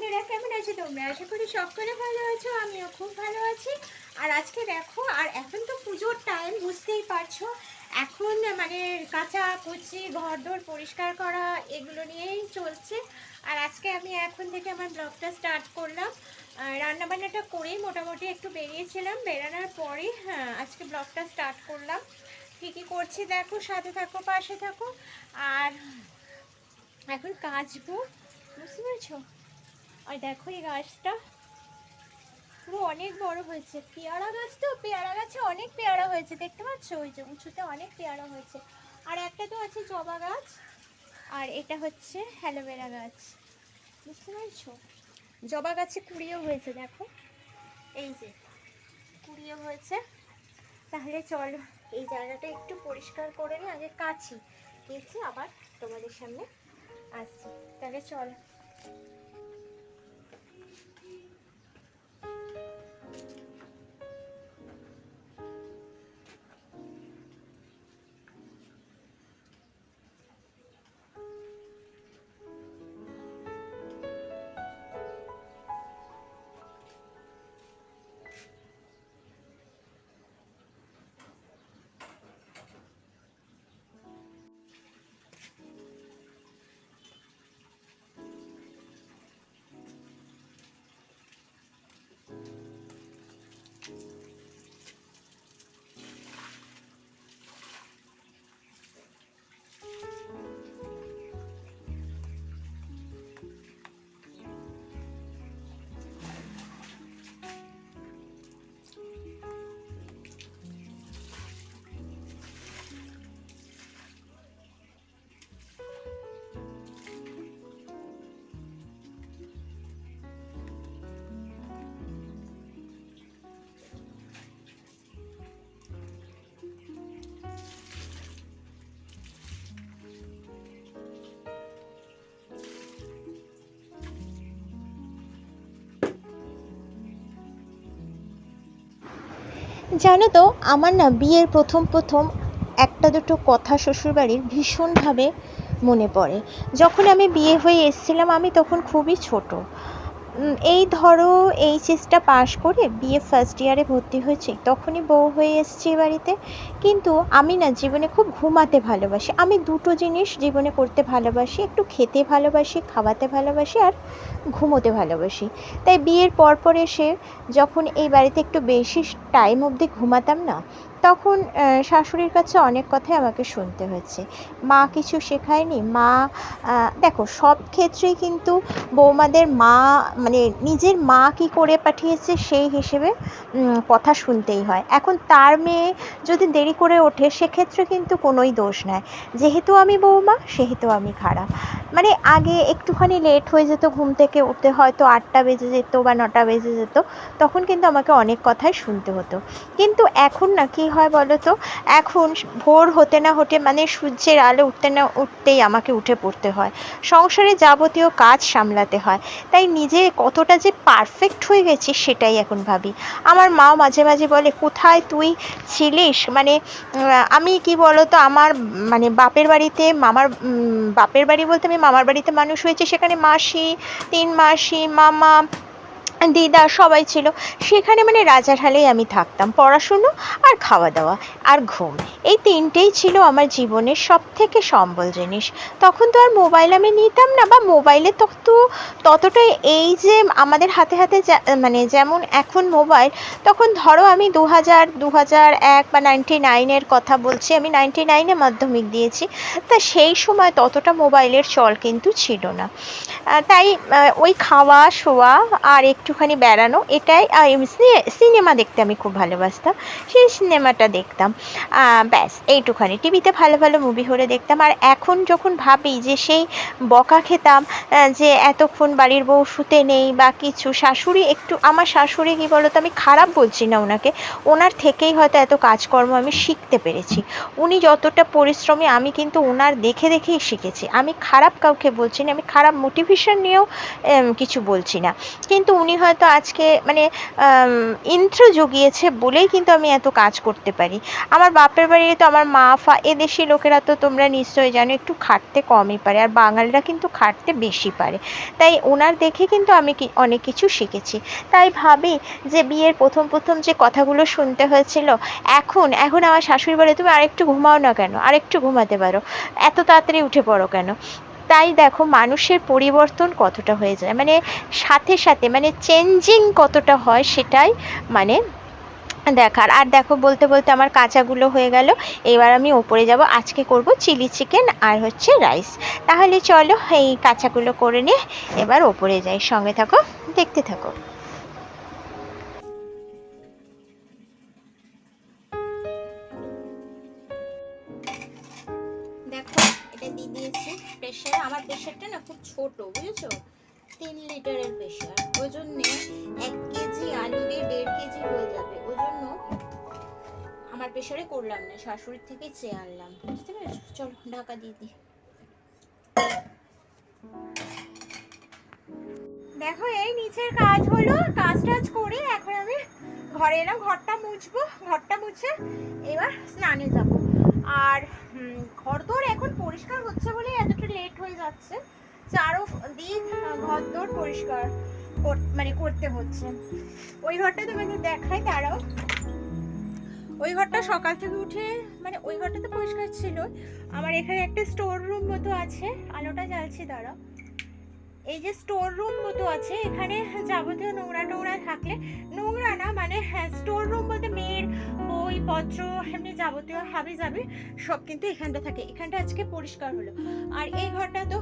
বন্ধুরা কেমন আছো তোমরা আশা করি সকলে ভালো আছো, আমিও খুব ভালো আছি। আর আজকে দেখো, আর এখন তো পুজোর টাইম বুঝতেই পারছ। এখন মানে কাঁচা কুচি, ঘরদোর পরিষ্কার করা, এগুলো নিয়েই চলছে। আর আজকে আমি এখন থেকে আমার ব্লগটা স্টার্ট করলাম। রান্নাবান্নাটা করেই মোটামুটি একটু বেরিয়েছিলাম। বেরানোর পরে হ্যাঁ আজকে ব্লগটা স্টার্ট করলাম। কী কী করছি, দেখো, সাথে থাকো, পাশে থাকো। আর এখন কাচবো, বুঝতে পেরেছ? আর দেখো এই গাছটা। পুরো অনেক বড় হয়েছে। পেয়ারা গাছ তো, পেয়ারা গাছে অনেক পেয়ারা হয়েছে, দেখতে পাচ্ছ? ওই যে উঁচুতে অনেক পেয়ারা হয়েছে। আর একটা তো আছে জবা গাছ, আর এটা হচ্ছে অ্যালোভেরা গাছ। বুঝতে পারছ? জবা গাছে কুড়িও হয়েছে, দেখো। এই যে, কুড়িও হয়েছে। তাহলে চলো, এই জায়গাটা একটু পরিষ্কার করে নিই, আগে কাছি। গেছি আবার তোমাদের সামনে আসছি। তাহলে চলো। জানো তো, আমার না বিয়ের প্রথম প্রথম একটা দুটো কথা শ্বশুরবাড়ির ভীষণভাবে মনে পড়ে। যখন আমি বিয়ে হয়ে এসেছিলাম, আমি তখন খুবই ছোট। এই ধরো এইচএসটা পাশ করে বিএ ফার্স্ট ইয়ারে ভর্তি হয়েছি, তখনই বউ হয়ে এসেছি বাড়িতে। কিন্তু আমি না জীবনে খুব ঘুমাতে ভালোবাসি। আমি দুটো জিনিস জীবনে করতে ভালোবাসি, একটু খেতে ভালোবাসি, খাওয়াতে ভালোবাসি, আর ঘুমোতে ভালোবাসি। তাই বিয়ের পর পর এসে যখন এই বাড়িতে একটু বেশি টাইম অবধি ঘুমাতাম না, তখন শাশুড়ির কাছে অনেক কথাই আমাকে শুনতে হয়েছে। মা কিছু শেখায়নি। মা দেখো, সব ক্ষেত্রেই কিন্তু বৌমাদের মা মানে নিজের মা কি করে পাঠিয়েছে সেই হিসেবে কথা শুনতেই হয়। এখন তার মেয়ে যদি দেরি করে ওঠে, সেক্ষেত্রে কিন্তু কোনোই দোষ নাই। যেহেতু আমি বৌমা, সেহেতু আমি খারাপ মানে আগে একটুখানি লেট হয়ে যেত, ঘুম থেকে উঠতে হয়তো আটটা বেজে যেত বা নটা বেজে যেত, তখন কিন্তু আমাকে অনেক কথাই শুনতে হতো। কিন্তু এখন না, কি হয় বলো তো এখন ভোর হতে না হতে মানে সূর্যের আলো উঠতে না উঠতেই আমাকে উঠে পড়তে হয়। সংসারে যাবতীয় কাজ সামলাতে হয়। তাই নিজে কতটা যে পারফেক্ট হয়ে গেছি সেটাই এখন ভাবি। আমার মাও মাঝে মাঝে বলে, কোথায় তুই ছিলিস? মানে আমি কি বলতো? আমার মানে বাপের বাড়িতে, মামার বাপের বাড়ি বলতে আমি মামার বাড়িতে মানুষ হয়েছে সেখানে মাসি তিন মাসি মামা দিদা সবাই ছিল। সেখানে মানে রাজার হালেই আমি থাকতাম, পড়াশুনো আর খাওয়া দাওয়া আর ঘুম। এই তিনটেই ছিল আমার জীবনের সব থেকে সম্বল জিনিস। তখন তো আর মোবাইল আমি নিতাম না বা মোবাইলে তত ততটা এই যে আমাদের হাতে হাতে মানে যেমন এখন মোবাইল, তখন ধরো আমি দু হাজার দু হাজার এক বা নাইনটি নাইনের কথা বলছি, আমি নাইনটি নাইনে মাধ্যমিক দিয়েছি, তা সেই সময় ততটা মোবাইলের চল কিন্তু ছিল না। তাই ওই খাওয়া, শোয়া আর একটুখানি বেড়ানো, এটাই সিনে- সিনেমা দেখতে আমি খুব ভালোবাসতাম। সেই সিনেমাটা দেখতাম। ব্যাস, এইটুখানি। টিভিতে ভালো ভালো মুভি হলে দেখতাম। আর এখন যখন ভাবি যে সেই বকা খেতাম যে এতক্ষণ বাড়ির বউ শুতে নেই বা কিছু, শাশুড়ি একটু, আমার শাশুড়ি কি বলতো, আমি খারাপ বলছি না ওনাকে। ওনার থেকেই হয়তো এত কাজকর্ম আমি শিখতে পেরেছি। উনি যতটা পরিশ্রমী, আমি কিন্তু ওনার দেখে দেখেই শিখেছি। আমি খারাপ কাউকে বলছি না, আমি খারাপ মোটিভেশন নিয়েও কিছু বলছি না। কিন্তু উনি হয়তো আজকে মানে ইন্দ্র জুগিয়েছে বলেই কিন্তু আমি এত কাজ করতে পারি। আমার বাপের বাড়ি তো আমার মা, ফা, এদেশি লোকেরা তো তোমরা নিশ্চয়ই জানো, একটু খাটতে কমই পারে, আর বাঙালিরা কিন্তু খাটতে বেশি পারে। তাই ওনার দেখে কিন্তু আমি অনেক কিছু শিখেছি। তাই ভাবি যে বিয়ের প্রথম প্রথম যে কথাগুলো শুনতে হয়েছিল, এখন এখন আমার শাশুড়ি বলে, তুমি আরেকটু ঘুমাও না কেন? আরেকটু ঘুমাতে পারো। এত তাড়াতাড়ি উঠে পড়ো কেন? তাই দেখো মানুষের পরিবর্তন কতটা হয়ে যায়। মানে সাথে সাথে মানে চেঞ্জিং কতটা হয় সেটাই মানে দেখার। আর দেখো বলতে বলতে আমার কাঁচাগুলো হয়ে গেল, এবার আমি ওপরে যাব। আজকে করব চিলি চিকেন আর হচ্ছে রাইস। তাহলে চলো এই কাঁচাগুলো করে নিয়ে এবার ওপরে যাই। সঙ্গে থাকো, দেখতে থাকো। দিয়েছি। প্রেশার আমার প্রেশারটা না খুব ছোট, বুঝেছ? তিন লিটারের প্রেশার ওই জন্যে এক কেজি আলু দিয়ে দেড় কেজি হয়ে যাবে। ওই জন্য আমার প্রেশারে করলাম না, শাশুড়ির থেকে চেয়ে আনলাম। বুঝতে পেরেছ? চলো, ঢাকা দিয়ে দিই। দেখো, এই নিচের কাজ হলো, কাজ টাজ করে এখন আমি ঘরে এলাম, ঘরটা মুছবো, ঘরটা মুছে এবার স্নানে যাব। আর ঘরদোর এখন পরিষ্কার হচ্ছে বলে এতটা লেট হয়ে যাচ্ছে। চারো দিক ঘরদোর পরিষ্কার কর- মানে করতে হচ্ছে। ওই ঘরটা তোমাদের দেখাই, দাঁড়াও। ওই ঘরটা সকাল থেকে উঠে মানে ওই ঘরটা তো পরিষ্কার ছিল আমার এখানে একটা স্টোর রুম মতো আছে। আলোটা জ্বালছি, দাঁড়াও। এই যে স্টোর রুম মতো আছে, এখানে যাবতীয় নোংরা টোংরা থাকলে, নোংরা না মানে হ্যাঁ স্টোর রুম বলতে মেয়ের বই পত্র এমনি যাবতীয় হাবি যাবি সব কিন্তু এখানটা থাকে। এখানটা আজকে পরিষ্কার হলো। আর এই ঘরটা তো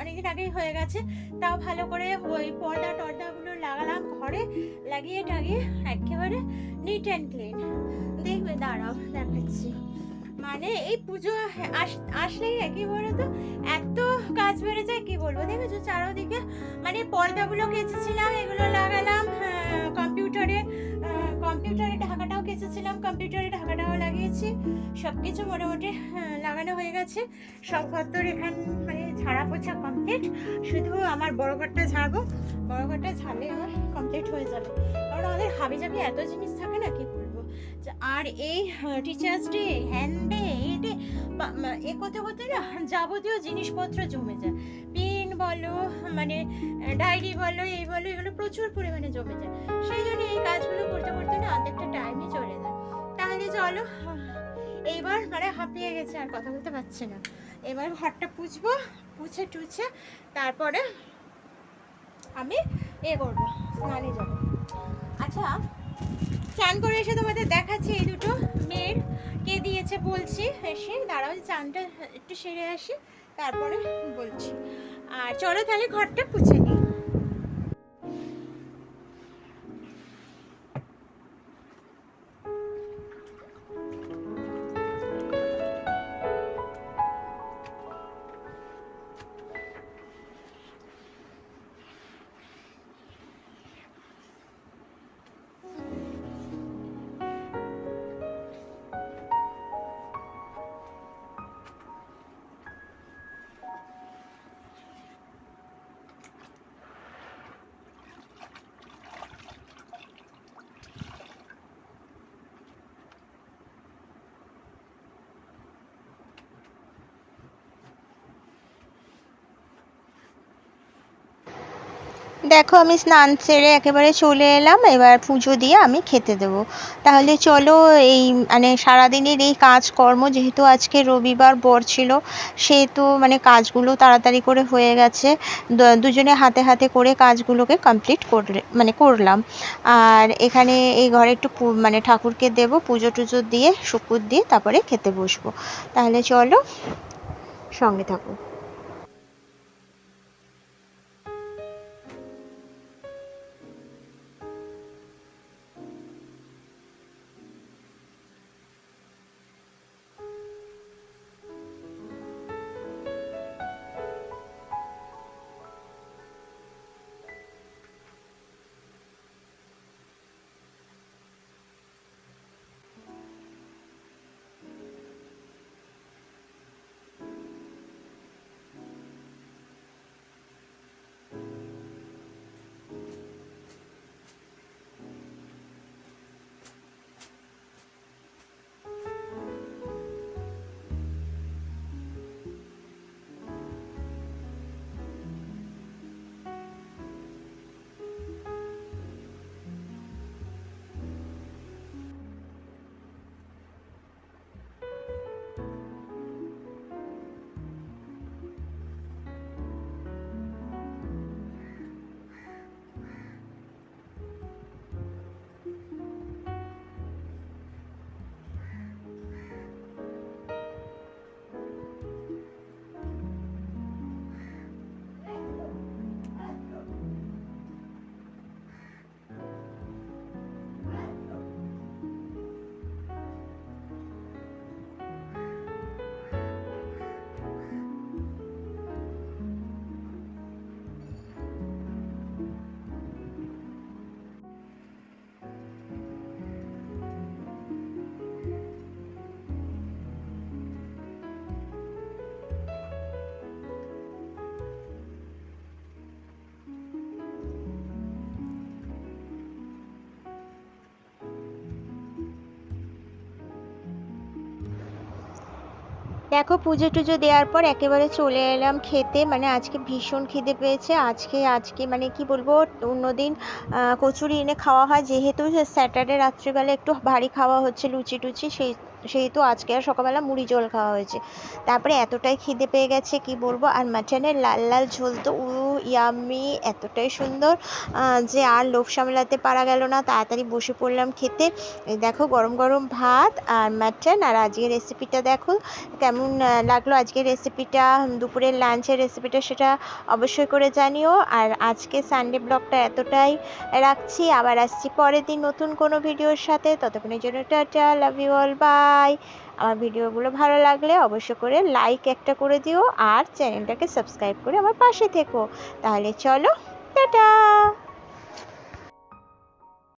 অনেকদিন আগেই হয়ে গেছে। তাও ভালো করে ওই পর্দা টর্দাগুলো লাগালাম ঘরে লাগিয়ে টাগিয়ে একেবারে নিট অ্যান্ড ক্লিন দেখবে দাঁড়াও দেখাচ্ছি। মানে এই পুজো আস- আসলেই কি বলতো? এত কাজ বেড়ে যায় কি বলব? দেখেছ? চারোদিকে মানে পর্দাগুলো কেচেছিলাম এগুলো লাগালাম হ্যাঁ, কম্পিউটারে কম্পিউটারে ঢাকাটাও কেচেছিলাম কম্পিউটারে ঢাকাটাও লাগিয়েছি সব কিছু মোটামুটি হ্যাঁ, লাগানো হয়ে গেছে। সব ঘরটোর এখান মানে ঝাড়া পোছা কমপ্লিট শুধু আমার বড় ঘরটা ঝাড়বো বড় ঘরটা ঝাড়লে আমার কমপ্লিট হয়ে যাবে। কারণ আমাদের হাবি জাবি এত জিনিস থাকে না কি বলব? আর এই টিচার্স ডে হ্যান্ড ডে এই ডে এ করতে করতে না যাবতীয় জিনিসপত্র জমে যায়। পেন বলো মানে ডায়েরি বলো এই বলো এগুলো প্রচুর পরিমাণে জমে যায়। সেই জন্য এই কাজগুলো করতে করতে না অর্ধেকটা টাইমই চলে যায়। চলো। এইবার মানে হাঁপিয়ে গেছে আর কথা বলতে পারছে না। এবার ঘরটা পুছবো পুছে টুছে তারপরে আমি এ করব, স্নানে যাব। আচ্ছা চান করে এসে তোমাদের দেখাচ্ছি এই দুটো মেয়ের। কে দিয়েছে বলছি, এসে দাঁড়াও চানটা একটু সেরে আসি, তারপরে বলছি। আর চলো তাহলে ঘরটা পুছে নিই। দেখো, আমি স্নান সেরে একেবারে চলে এলাম। এবার পুজো দিয়ে আমি খেতে দেবো। তাহলে চলো, এই মানে সারাদিনের এই কাজকর্ম, যেহেতু আজকে রবিবার, বর ছিল সেহেতু মানে কাজগুলো তাড়াতাড়ি করে হয়ে গেছে। দুজনে হাতে হাতে করে কাজগুলোকে কমপ্লিট করলে মানে করলাম। আর এখানে এই ঘরে একটু মানে ঠাকুরকে দেবো, পুজো টুজো দিয়ে শুকুর দিয়ে, তারপরে খেতে বসবো। তাহলে চলো, সঙ্গে থাকো। দেখো পুজো টুজো দেওয়ার পর একেবারে চলে এলাম খেতে। মানে আজকে ভীষণ খিদে পেয়েছে। আজকে আজকে মানে কি বলব, অন্যদিন কচুরি এনে খাওয়া হয়। যেহেতু স্যাটারডে রাত্রিবেলা একটু ভারী খাওয়া হচ্ছে লুচি টুচি সেই, সেহেতু আজকে আর সকালবেলা মুড়ি জল খাওয়া হয়েছে। তারপরে এতটাই খিদে পেয়ে গেছে, কি বলব? আর মাটনের লাল লাল ঝোল তো উ ইয়াম্মি, এতটাই সুন্দর যে আর লোভ সামলাতে পারা গেল না। তাড়াতাড়ি বসে পড়লাম খেতে। দেখো, গরম গরম ভাত আর মাটন আর আজকের রেসিপিটা দেখো, কেমন লাগল আজকের রেসিপিটা দুপুরের লাঞ্চের রেসিপিটা সেটা অবশ্যই করে জানিও। আর আজকে সানডে ব্লগটা এতটাই রাখছি। আবার আসছি পরের দিন নতুন কোনো ভিডিওর সাথে। ততক্ষণের জন্য tata love you all bye আমার ভিডিওগুলো ভালো লাগলে অবশ্য করে লাইক একটা করে দিও আর চ্যানেলটাকে সাবস্ক্রাইব করে আমার পাশে থেকো। তাহলে চলো, টাটা!